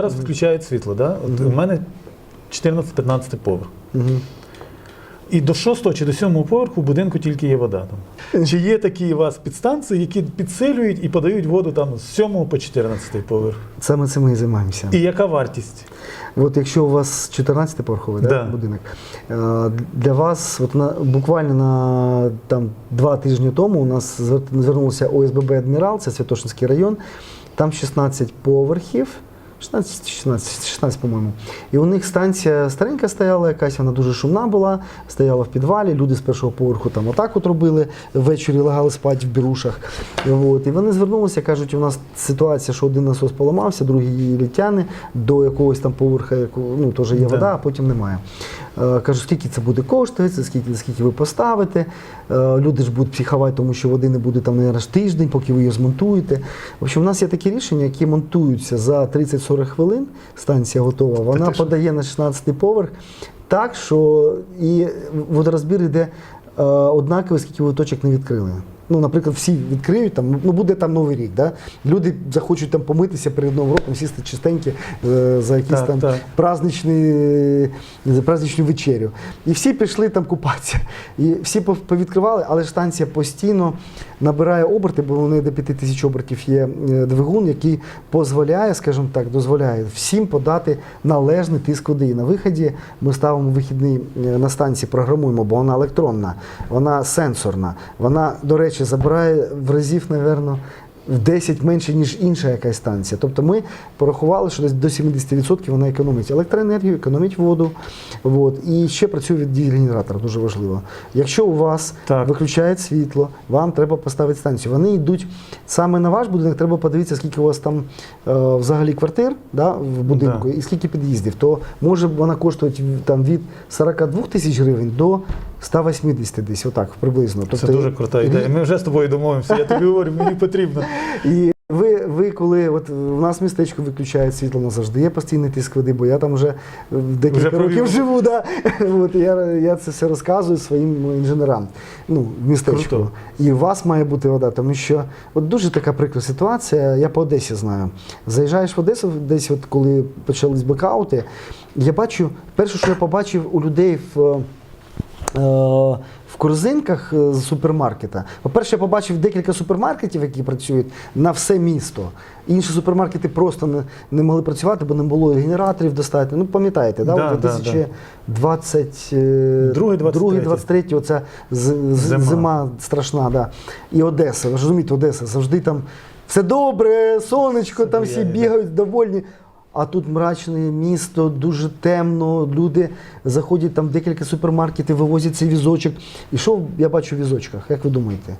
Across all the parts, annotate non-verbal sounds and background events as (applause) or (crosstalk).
Зараз відключають світло, да? От у мене 14-15 поверх. І до 6 чи до 7 поверху в будинку тільки є вода. Там. Чи є такі у вас підстанції, які підсилюють і подають воду там з 7 по 14 поверх? Саме цим ми і займаємося. І яка вартість? От якщо у вас 14 поверховий да. Да. будинок, е, для вас от на, буквально на там, два тижні тому у нас звер- звернувся ОСББ Адмірал, це Святошинський район, там 16 поверхів. 16, 16, 16, по-моєму. І у них станція старенька стояла якась, вона дуже шумна була, стояла в підвалі, люди з першого поверху там отак от робили, ввечері лягали спати в бірушах. От. І вони звернулися, кажуть, у нас ситуація, що один насос поламався, другий її літяне, до якогось там поверха, яку- ну, теж є Да. вода, а потім немає. Е, Кажу, скільки це буде коштувати, скільки, скільки ви поставите. Е, Люди ж будуть психувати, тому що води не буде там, ж тиждень, поки ви її змонтуєте. В общем, у нас є такі рішення, які монтуються за 30-40 хвилин. Станція готова. Вона що? подає на 16-й поверх так, що і водорозбір йде е, однаковий, скільки ви точок не відкрили. Ну, наприклад, всі відкриють там, ну буде там новий рік. Да? Люди захочуть там помитися перед новим роком, сісти чистенькі е, за якісь Так, там так. праздничний, за праздничну вечерю. І всі пішли там купатися. І всі повідкривали, але станція постійно набирає оберти, бо неї до 5 тисяч обертів є е, двигун, який дозволяє, скажімо так, дозволяє всім подати належний тиск води. І на виході ми ставимо вихідний е, на станції, програмуємо, бо вона електронна, вона сенсорна. Вона, до речі, забирає в разів, напевно, в 10 менше, ніж інша якась станція. Тобто ми порахували, що десь до 70% вона економить електроенергію, економить воду. От. І ще працює від генератора, дуже важливо. Якщо у вас Так. виключають світло, вам треба поставити станцію. Вони йдуть саме на ваш будинок, треба подивитися, скільки у вас там е, взагалі квартир да, в будинку Да. і скільки під'їздів. То може вона коштувати там, від 42 тисяч гривень до 180 десь, отак приблизно. Це Тобто, дуже крута ідея. Ми вже з тобою домовимося. Я тобі говорю, мені потрібно. І ви, ви коли от у нас містечко виключає світло назавжди, є постійний тиск води, бо я там вже декілька Вже років живу. Да? (laughs) От, я, я це все розказую своїм інженерам ну, в містечку. Круто. І у вас має бути вода, тому що от дуже така прикра ситуація. Я по Одесі знаю. Заїжджаєш в Одесу, десь, от коли почались блекаути, я бачу, перше, що я побачив у людей в. Е, В корзинках е, з супермаркета. По-перше, я побачив декілька супермаркетів, які працюють на все місто. Інші супермаркети просто не, не могли працювати, бо не було генераторів достатньо. Ну, пам'ятаєте, да? Да, от да, да. 2022 Другий, 23. 23 оця з- Зима. зима страшна. Да. І Одеса. Ви ж розумієте, Одеса завжди там все добре, сонечко, там всі бігають довольні. А тут мрачне місто, дуже темно. Люди заходять там в декілька супермаркетів, вивозять цей візочок. І що я бачу в візочках? Як ви думаєте?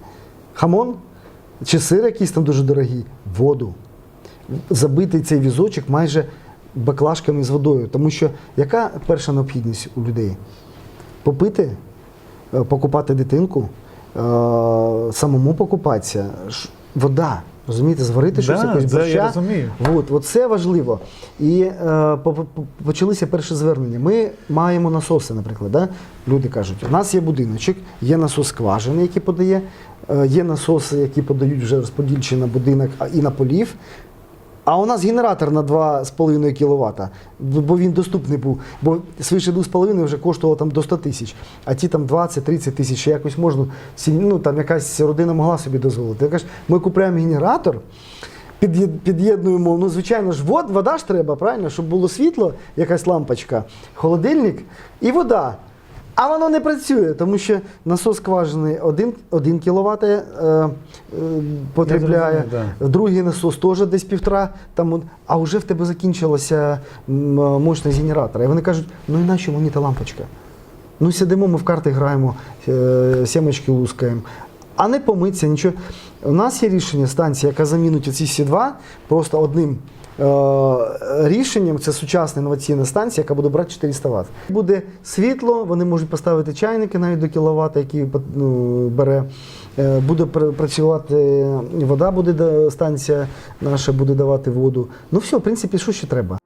Хамон? Чи сир якийсь там дуже дорогий? Воду. Забитий цей візочок майже баклажками з водою. Тому що яка перша необхідність у людей? Попити, е, покупати дитинку, е, самому покупатися, вода. Розумієте, зварити щось Да, якось це я розумію. От, от це важливо. І е, по- по- почалися перші звернення. Ми маємо насоси, наприклад. Да? Люди кажуть, у нас є будиночок, є насос скважини, який подає, е, є насоси, які подають вже розподільчі на будинок і на полів. А у нас генератор на 2,5 кВт, бо він доступний був. Бо свише 2,5 вже коштувало там до 100 тисяч, а ті там 20-30 тисяч якось можна, ну там якась родина могла собі дозволити. Я кажу, ми купуємо генератор, під'єднуємо, ну звичайно ж, вод, вода ж треба, правильно, щоб було світло, якась лампочка, холодильник і вода. А воно не працює, тому що насос скважини 1, 1 кВт е, е, потребляє, зрозумів, другий насос теж десь півтора, там, а вже в тебе закінчилася мощність генератора. І вони кажуть, ну і нащо мені та лампочка? Ну сидимо, ми в карти граємо, е, сімочки лускаємо. А не помиться, нічого. У нас є рішення станції, яка замінить оці всі два просто одним е, рішенням. Це сучасна інноваційна станція, яка буде брати 400 Вт. Буде світло, вони можуть поставити чайники навіть до кіловата, який ну, бере. Е, Буде працювати вода, буде станція наша буде давати воду. Ну все, в принципі, що ще треба?